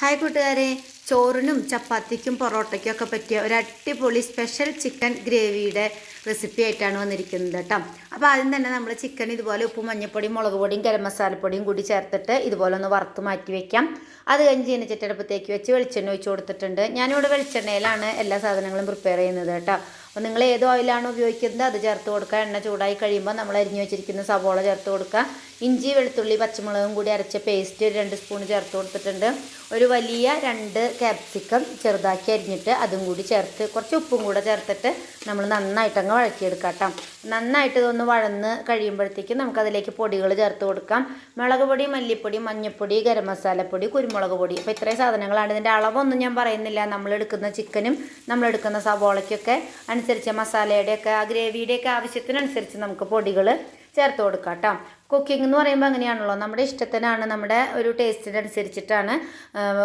Hi കൂട്ടുകാരെ. ചോറിനും ചപ്പാത്തിക്കും പൊറോട്ടയ്ക്കും ഒക്കെ പറ്റിയ ഒരു അടിപൊളി സ്പെഷ്യൽ ചിക്കൻ ഗ്രേവിയുടെ റെസിപ്പി ആയിട്ടാണ് വന്നിരിക്കുന്നത് കേട്ടോ. അപ്പോൾ ആദ്യം തന്നെ നമ്മൾ ചിക്കൻ ഇതുപോലെ ഉപ്പും മഞ്ഞൾപ്പൊടിയും മുളക് പൊടിയും ഗരം മസാലപ്പൊടിയും കൂടി ചേർത്തിട്ട് ഇതുപോലെ ഒന്ന് വറുത്ത് മാറ്റി വെക്കാം. അത് കഴിഞ്ഞ് ചീനച്ചട്ടടുപ്പത്തേക്ക് വെച്ച് വെളിച്ചെണ്ണ ഒഴിച്ച് കൊടുത്തിട്ടുണ്ട്. ഞാനിവിടെ വെളിച്ചെണ്ണയിലാണ് എല്ലാ സാധനങ്ങളും പ്രിപ്പയർ ചെയ്യുന്നത് കേട്ടോ. അപ്പോൾ നിങ്ങൾ ഏത് ഓയിലാണ് ഉപയോഗിക്കുന്നത്? അത് ചേർത്ത് കൊടുക്കുക. എണ്ണ ചൂടായി കഴിയുമ്പോൾ നമ്മൾ അരിഞ്ഞു വെച്ചിരിക്കുന്ന സവോള ചേർത്ത് കൊടുക്കുക. ഇഞ്ചി വെളുത്തുള്ളി പച്ചമുളകും കൂടി അരച്ച പേസ്റ്റ് ഒരു രണ്ട് സ്പൂൺ ചേർത്ത് കൊടുത്തിട്ടുണ്ട്. ഒരു വലിയ രണ്ട് ക്യാപ്സിക്കം ചെറുതാക്കി അരിഞ്ഞിട്ട് അതും കൂടി ചേർത്ത് കുറച്ച് ഉപ്പും കൂടെ ചേർത്തിട്ട് നമ്മൾ നന്നായിട്ട് അങ്ങ് വഴക്കിയെടുക്കാം കേട്ടോ. നന്നായിട്ട് ഇതൊന്ന് വഴന്ന് കഴിയുമ്പോഴത്തേക്കും നമുക്കതിലേക്ക് പൊടികൾ ചേർത്ത് കൊടുക്കാം. മുളക് പൊടി മല്ലിപ്പൊടി മഞ്ഞൾപ്പൊടി ഗരം മസാലപ്പൊടി കുരുമുളക് പൊടി. അപ്പോൾ ഇത്രയും സാധനങ്ങളാണ് ഇതിന്റെ അളവൊന്നും ഞാൻ പറയുന്നില്ല. നമ്മളെടുക്കുന്ന ചിക്കനും നമ്മളെടുക്കുന്ന സവോളയ്ക്കൊക്കെ അനുസരിച്ച് മസാലയുടെയൊക്കെ ആ ഗ്രേവിയുടെയൊക്കെ ആവശ്യത്തിനനുസരിച്ച് നമുക്ക് പൊടികൾ ചേർത്ത് കൊടുക്കാം കേട്ടോ കുക്കിംഗ് എന്ന് പറയുമ്പോൾ അങ്ങനെയാണല്ലോ. നമ്മുടെ ഇഷ്ടത്തിനാണ് നമ്മുടെ ഒരു ടേസ്റ്റിനനുസരിച്ചിട്ടാണ്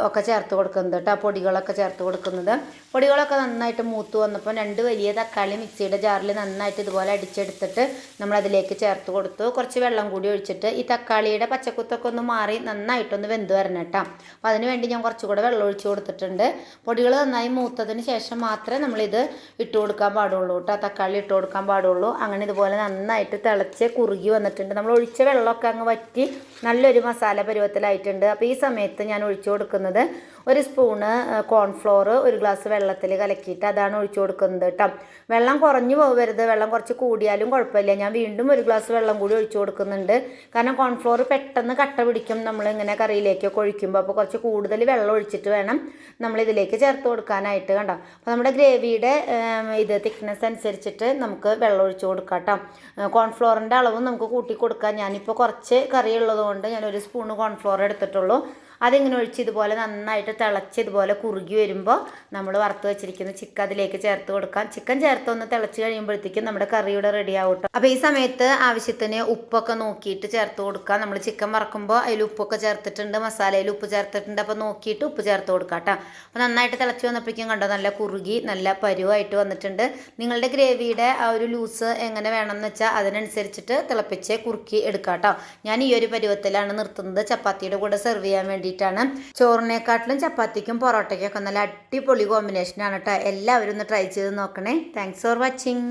ഒക്കെ ചേർത്ത് കൊടുക്കുന്നത് കേട്ടോ പൊടികളൊക്കെ ചേർത്ത് കൊടുക്കുന്നത്. പൊടികളൊക്കെ നന്നായിട്ട് മൂത്ത് വന്നപ്പോൾ രണ്ട് വലിയ തക്കാളി മിക്സിയുടെ ജാറിൽ നന്നായിട്ട് ഇതുപോലെ അടിച്ചെടുത്തിട്ട് നമ്മളതിലേക്ക് ചേർത്ത് കൊടുത്തു. കുറച്ച് വെള്ളം കൂടി ഒഴിച്ചിട്ട് ഈ തക്കാളിയുടെ പച്ചക്കുത്തൊക്കെ ഒന്ന് മാറി നന്നായിട്ടൊന്ന് വെന്ത് വരണം കേട്ടോ അപ്പോൾ അതിന് വേണ്ടി ഞാൻ കുറച്ചുകൂടെ വെള്ളം ഒഴിച്ച് കൊടുത്തിട്ടുണ്ട്. പൊടികൾ നന്നായി മൂത്തതിന് ശേഷം മാത്രമേ നമ്മളിത് ഇട്ട് കൊടുക്കാൻ പാടുള്ളൂ കേട്ടോ തക്കാളി ഇട്ട് കൊടുക്കാൻ പാടുള്ളൂ. അങ്ങനെ ഇതുപോലെ നന്നായിട്ട് തിളച്ച് കുറുകി വന്നിട്ടുണ്ട്. നമ്മൾ ഒഴിച്ച വെള്ളമൊക്കെ അങ്ങ് വറ്റി നല്ലൊരു മസാല പരുവത്തിലായിട്ടുണ്ട്. അപ്പോൾ ഈ സമയത്ത് ഞാൻ ഒഴിച്ചു കൊടുക്കുന്നത് ഒരു സ്പൂണ് കോൺഫ്ലോർ ഒരു ഗ്ലാസ് വെള്ളത്തിൽ കലക്കിയിട്ട് അതാണ് ഒഴിച്ചു കൊടുക്കുന്നത് കേട്ടോ വെള്ളം കുറഞ്ഞു പോകരുത് വെള്ളം കുറച്ച് കൂടിയാലും കുഴപ്പമില്ല. ഞാൻ വീണ്ടും ഒരു ഗ്ലാസ് വെള്ളം കൂടി ഒഴിച്ചു കൊടുക്കുന്നുണ്ട്. കാരണം കോൺഫ്ലോർ പെട്ടെന്ന് കട്ട പിടിക്കും. നമ്മൾ ഇങ്ങനെ കറിയിലേക്കൊക്കെ ഒഴിക്കുമ്പോൾ അപ്പോൾ കുറച്ച് കൂടുതൽ വെള്ളം ഒഴിച്ചിട്ട് വേണം നമ്മൾ ഇതിലേക്ക് ചേർത്ത് കൊടുക്കാനായിട്ട് കണ്ടോ. അപ്പോൾ നമ്മുടെ ഗ്രേവിയുടെ ഇത് തിക്നെസ് അനുസരിച്ചിട്ട് നമുക്ക് വെള്ളം ഒഴിച്ചു കൊടുക്കാം കേട്ടോ കോൺഫ്ലോറിന്റെ അളവും നമുക്ക് കൂട്ടി കൊടുക്കാം. ഞാനിപ്പോൾ കുറച്ച് കറി ഉള്ളതുകൊണ്ട് ഞാൻ ഒരു സ്പൂണ് കോൺഫ്ലോർ എടുത്തിട്ടുള്ളൂ. അതിങ്ങനെ ഒഴിച്ച് ഇതുപോലെ നന്നായിട്ട് തിളച്ച് ഇതുപോലെ കുറുകി വരുമ്പോൾ നമ്മൾ വറുത്ത് വെച്ചിരിക്കുന്ന ചിക്കൻ അതിലേക്ക് ചേർത്ത് കൊടുക്കാം. ചിക്കൻ ചേർത്ത് ഒന്ന് തിളച്ച് കഴിയുമ്പോഴത്തേക്കും നമ്മുടെ കറിയുടെ റെഡി ആവട്ടോ. അപ്പോൾ ഈ സമയത്ത് ആവശ്യത്തിന് ഉപ്പൊക്കെ നോക്കിയിട്ട് ചേർത്ത് കൊടുക്കാം. നമ്മൾ ചിക്കൻ വറക്കുമ്പോൾ അതിൽ ഉപ്പൊക്കെ ചേർത്തിട്ടുണ്ട് മസാലയിൽ ഉപ്പ് ചേർത്തിട്ടുണ്ട്. അപ്പോൾ നോക്കിയിട്ട് ഉപ്പ് ചേർത്ത് കൊടുക്കാം കേട്ടോ അപ്പോൾ നന്നായിട്ട് തിളച്ച് വന്നപ്പോഴേക്കും കണ്ടോ നല്ല കുറുകി നല്ല പരുവായിട്ട് വന്നിട്ടുണ്ട്. നിങ്ങളുടെ ഗ്രേവിയുടെ ആ ഒരു ലൂസ് എങ്ങനെ വേണമെന്ന് വെച്ചാൽ അതിനനുസരിച്ചിട്ട് തിളപ്പിച്ച് കുറുക്കി എടുക്കാം കേട്ടോ ഞാൻ ഈ ഒരു പരുവത്തിലാണ് നിർത്തുന്നത്. ചപ്പാത്തിയുടെ കൂടെ സെർവ് ചെയ്യാൻ വേണ്ടി വേണ്ടിയിട്ടാണ്. ചോറിനെക്കാട്ടിലും ചപ്പാത്തിക്കും പൊറോട്ടയ്ക്കും ഒക്കെ നല്ല അടിപൊളി കോമ്പിനേഷനാണ് കേട്ടോ എല്ലാവരും ഒന്ന് ട്രൈ ചെയ്ത് നോക്കണേ. Thanks for watching